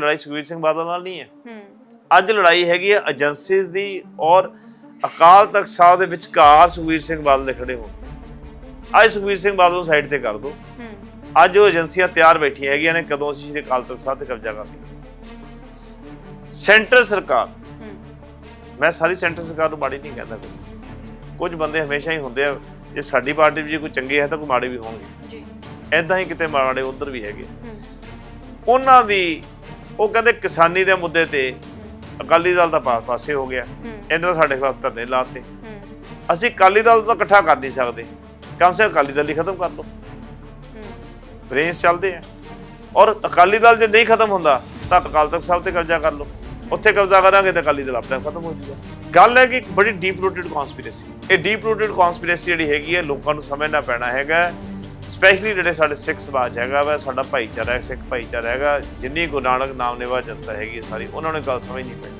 ਲੜਾਈ ਸੁਖਬੀਰ ਸਿੰਘ ਬਾਦਲ ਨਾਲ ਨਹੀਂ ਹੈ। ਹੂੰ। ਅੱਜ ਲੜਾਈ ਹੈਗੀ ਹੈ ਏਜੰਸੀਜ਼ ਦੀ ਔਰ ਅਕਾਲ ਤਖਤ ਸਾਹਿਬ ਦੇ ਵਿਚਕਾਰ ਸੁਖਬੀਰ ਸਿੰਘ ਬਾਦਲ ਦੇ ਖੜੇ ਹੋਣ ਅੱਜ ਸੁਖਬੀਰ ਸਿੰਘ ਬਾਦਲ ਨੂੰ ਸਾਈਡ ਤੇ ਕਰ ਦਿਓ ਹੂੰ। ਅੱਜ ਉਹ ਏਜੰਸੀਆਂ ਤਿਆਰ ਬੈਠੀਆਂ ਹੈਗੀਆਂ ਨੇ ਕਦੋਂ ਅਸੀਂ ਸ਼੍ਰੀ ਅਕਾਲ ਤਖਤ ਸਾਹਿਬ ਤੇ ਕਬਜ਼ਾ ਕਰ ਲਈਏ। ਸੈਂਟਰ ਸਰਕਾਰ। ਹੂੰ। ਮੈਂ ਸਾਰੀ ਸੈਂਟਰ ਸਰਕਾਰ ਨੂੰ ਮਾੜੀ ਨਹੀਂ ਕਹਿੰਦਾ ਕੋਈ। ਕੁਝ ਬੰਦੇ ਹਮੇਸ਼ਾ ਹੀ ਹੁੰਦੇ ਆ ਜੇ ਸਾਡੀ ਪਾਰਟੀ ਵੀ ਜੇ ਕੋਈ ਚੰਗੇ ਹੈ ਤਾਂ ਕੋਈ ਮਾੜੇ ਵੀ ਹੋਣਗੇ। ਜੀ। ਐਦਾਂ ਹੀ ਕਿਤੇ ਮਾੜੇ ਉਧਰ ਵੀ ਹੈਗੇ ਹੂੰ। ਉਹਨਾਂ ਦੀ ਉਹ ਕਹਿੰਦੇ ਕਿਸਾਨੀ ਦੇ ਮੁੱਦੇ ਤੇ ਅਕਾਲੀ ਦਲ ਦਾ ਪਾਸੇ ਹੋ ਗਿਆ। ਇਹਨਾਂ ਦਾ ਸਾਡੇ ਖਿਲਾਫ ਧਰਨੇ ਲਾਤੇ ਅਸੀਂ ਅਕਾਲੀ ਦਲ ਤਾਂ ਇਕੱਠਾ ਕਰ ਨਹੀਂ ਸਕਦੇ। ਕਮ ਸੇ ਅਕਾਲੀ ਦਲ ਹੀ ਖਤਮ ਕਰ ਲਓ। ਬ੍ਰੇਨਸ ਚੱਲਦੇ ਆ। ਔਰ ਅਕਾਲੀ ਦਲ ਜੇ ਨਹੀਂ ਖਤਮ ਹੁੰਦਾ ਤਾਂ ਅਕਾਲ ਤਖਤ ਸਾਹਿਬ ਤੇ ਕਬਜ਼ਾ ਕਰ ਲਓ। ਉੱਥੇ ਕਬਜ਼ਾ ਕਰਾਂਗੇ ਤਾਂ ਅਕਾਲੀ ਦਲ ਆਪਣੇ ਆਪ ਖਤਮ ਹੋ ਜਾਊਗਾ। ਗੱਲ ਹੈ ਕਿ ਇੱਕ ਬੜੀ ਡੀਪ ਰੂਟਡ ਕਨਸਪੀਰੇਸੀ ਇਹ ਡੀਪ ਰੂਟਡ ਕਨਸਪੀਰੇਸੀ ਜਿਹੜੀ ਹੈਗੀ ਹੈ ਲੋਕਾਂ ਨੂੰ ਸਮਝਣਾ ਪੈਣਾ ਹੈਗਾ। ਸਪੈਸ਼ਲੀ ਜਿਹੜੇ ਸਾਡੇ ਸਿੱਖ ਸਮਾਜ ਹੈਗਾ ਵਾ, ਸਾਡਾ ਭਾਈਚਾਰਾ ਹੈ, ਸਿੱਖ ਭਾਈਚਾਰਾ ਹੈਗਾ, ਜਿੰਨੀ ਗੁਰੂ ਨਾਨਕ ਨਾਮ ਨਿਵਾ ਜਨਤਾ ਹੈਗੀ ਹੈ ਸਾਰੀ, ਉਹਨਾਂ ਨੂੰ ਗੱਲ ਸਮਝ ਨਹੀਂ ਪੈਣੀ